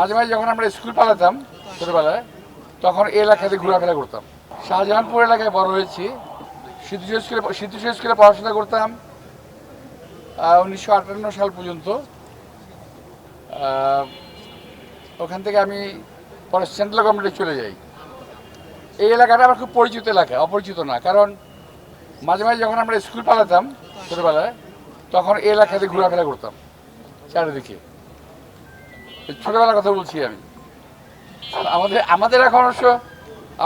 মাঝে মাঝে যখন আমরা স্কুল পালাতাম ছোটবেলায়, তখন এই এলাকাতে ঘোরাফেরা করতাম। শাহজাহানপুর এলাকায় বড় হয়েছি। সিদ্ধেশ্বর স্কুলে সিদ্ধেশ্বর স্কুলে পড়াশোনা করতাম উনিশশো আটান্ন সাল পর্যন্ত। ওখান থেকে আমি পরে সেন্ট্রাল গভর্নমেন্টে চলে যাই। এই এলাকাটা আমার খুব পরিচিত এলাকা, অপরিচিত না। কারণ মাঝে মাঝে যখন আমরা স্কুল পালাতাম ছোটবেলায়, তখন এই এলাকাতে ঘোরাফেরা করতাম, চারিদিকে। ছোটবেলার কথা বলছি আমি। আমাদের আমাদের এখন অবশ্য,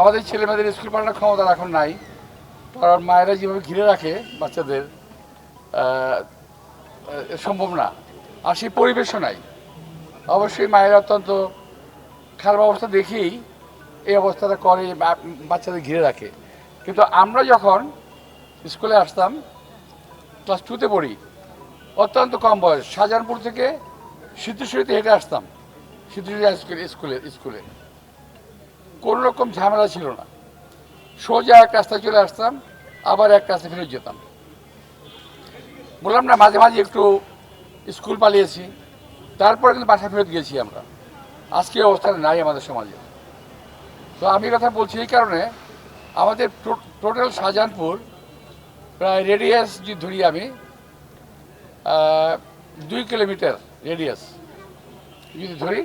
আমাদের ছেলে মেয়েদের স্কুল পাঠানোর ক্ষমতা এখন নাই। কারণ মায়েরা যেভাবে ঘিরে রাখে বাচ্চাদের সম্ভব না। আর সেই পরিবেশও নাই। অবশ্যই মায়েরা অত্যন্ত খারাপ অবস্থা দেখেই এই অবস্থাটা করে বাচ্চাদের ঘিরে রাখে। কিন্তু আমরা যখন স্কুলে আসতাম, ক্লাস টুতে পড়ি, অত্যন্ত কম বয়স, শাহজাহানপুর থেকে সিদ্ধ সিদ্ধেশ্বরীতে হেঁটে আসতাম। স্কুলে স্কুলে স্কুলে। কোনো রকম ঝামেলা ছিল না। সোজা এক রাস্তায় চলে আসতাম, আবার এক রাস্তায় ফিরে যেতাম। বললাম, না, মাঝে মাঝে একটু স্কুল পালিয়েছি। তারপরে কিন্তু বাসা ফেরত গেছি আমরা। আজকে এই অবস্থাটা নাই আমাদের সমাজে। তো আমি কথা বলছি এই কারণে, আমাদের টোটাল শাহজাহানপুর, প্রায় রেডিয়াস যদি ধরি আমি দুই কিলোমিটার রেডিয়াস যদি ধরি।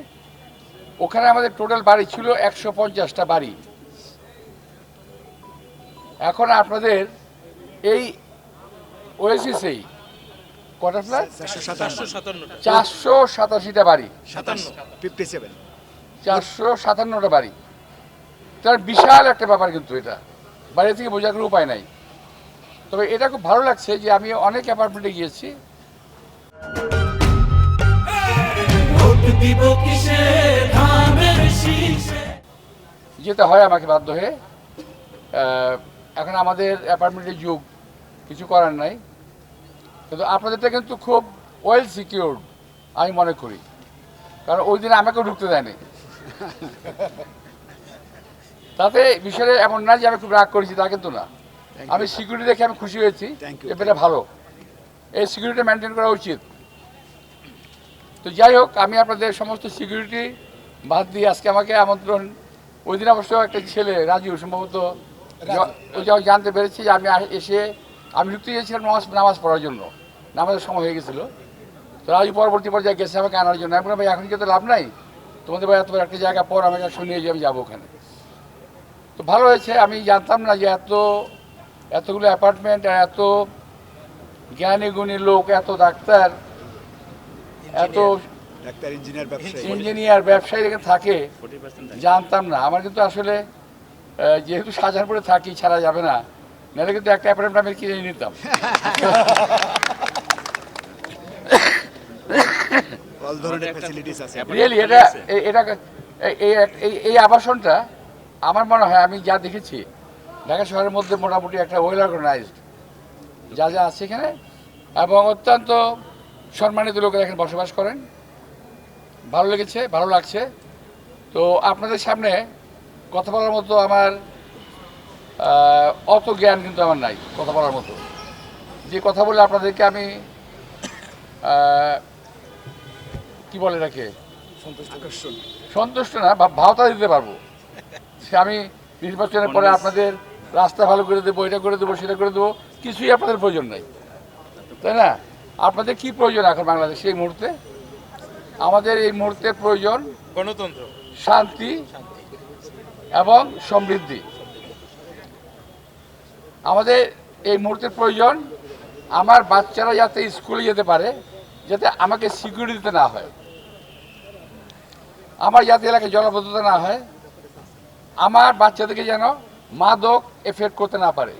ওখানে আমাদের টোটাল বাড়ি ছিল একশো পঞ্চাশটা বাড়ি। এখন আপনাদের এই ওয়েসিসেই কটা ফ্ল্যাট? চারশো সাতাশিটা বাড়ি। চারশো সাতান্নটা বাড়ি। তার বিশাল একটা ব্যাপার কিন্তু এটা। বাইরে থেকে বোঝার কোনো উপায় নাই। তবে এটা খুব ভালো লাগছে যে আমি অনেক অ্যাপার্টমেন্টে গিয়েছি। দিব কিসে? ধানের শীষে। যেতে হয় আমাকে বাধ্য হয়ে। এখন আমাদের অ্যাপার্টমেন্টের যুগ কিছু করার নাই। কিন্তু আপনাদেরটা কিন্তু খুব ওয়েল সিকিউরড আমি মনে করি। কারণ ওই দিন আমাকেও ঢুকতে দেয়নি। তাতে বিষয়ে এমন না যে আমি খুব রাগ করেছি তা কিন্তু না। আমি সিকিউরিটি দেখে আমি খুশি হয়েছি এটা ভালো। এই সিকিউরিটি মেনটেন করা উচিত। তো যাই হোক আমি আপনাদের সমস্ত সিকিউরিটি বাদ দিয়ে আজকে আমাকে আমন্ত্রণ ওই দিন অবশ্য একটা ছেলে রাজু সম্ভবত ওই যখন জানতে পেরেছি যে আমি এসে আমি ঢুকতে গিয়েছিলাম নামাজ নামাজ পড়ার জন্য। নামাজের সময় হয়ে গেছিল। তো রাজু পরবর্তী পর্যায়ে গেছে আমাকে আনার জন্য। আমি ভাই এখন কি তো লাভ নাই? তোমাদের ভাই এত একটা জায়গা পর আমাকে শুনিয়ে যে আমি যাব ওখানে। তো ভালো হয়েছে আমি জানতাম না যে এত এতগুলো অ্যাপার্টমেন্ট আর এত জ্ঞানী গুণী লোক এত ডাক্তার এত ইঞ্জিনিয়ার ব্যবসায়ী। ইঞ্জিনিয়ার ব্যবসায়ী এখানে থাকে জানতাম না। আমার কিন্তু আসলে যেহেতু শাহজাহানপুরে থাকি ছাড়া যাবে না। নাহলে কিন্তু একটা অ্যাপার্টমেন্ট আমি কিনে নিতাম। রিয়েলি এটা এই আবাসনটা আমার মনে হয় আমি যা দেখেছি ঢাকা শহরের মধ্যে মোটামুটি একটা ওয়েল অর্গানাইজড যা যা আছে এখানে এবং অত্যন্ত সম্মানিত লোকেরা এখানে বসবাস করেন। ভালো লেগেছে ভালো লাগছে। তো আপনাদের সামনে কথা বলার মতো আমার অত জ্ঞান কিন্তু আমার নাই কথা বলার মতো। যে কথা বলে আপনাদেরকে আমি কি বলে এটাকে? সন্তুষ্ট। না ভাওতা দিতে পারব। সে আমি নির্বাচনের পরে আপনাদের রাস্তা ভালো করে দেবো এটা করে দেবো সেটা করে দেবো কিছুই আপনাদের প্রয়োজন নাই। তাই না? আপনাদের কি প্রয়োজন এখন বাংলাদেশে এই মুহূর্তে? আমাদের এই মুহূর্তে প্রয়োজন গণতন্ত্র। শান্তি এবং সমৃদ্ধি। আমাদের এই মুহূর্তের প্রয়োজন আমার বাচ্চারা যাতে স্কুলে যেতে পারে যাতে আমাকে সিকিউরিটি দিতে না হয়। আমার যাতে এলাকায় জলবদ্ধতা না হয়। আমার বাচ্চাদেরকে যেন মাদক এফেক্ট করতে না পারে।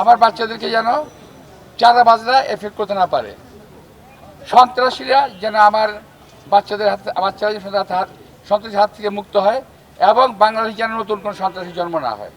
আমার বাচ্চাদেরকে যেন চাঁদাবাজরা এফেক্ট করতে না পারে। সন্ত্রাসীরা যেন আমার বাচ্চাদের হাত যেন সন্ত্রাসী হাত সন্ত্রাসীর হাত থেকে মুক্ত হয় এবং বাংলাদেশ যেন নতুন কোনো সন্ত্রাসী জন্ম না হয়।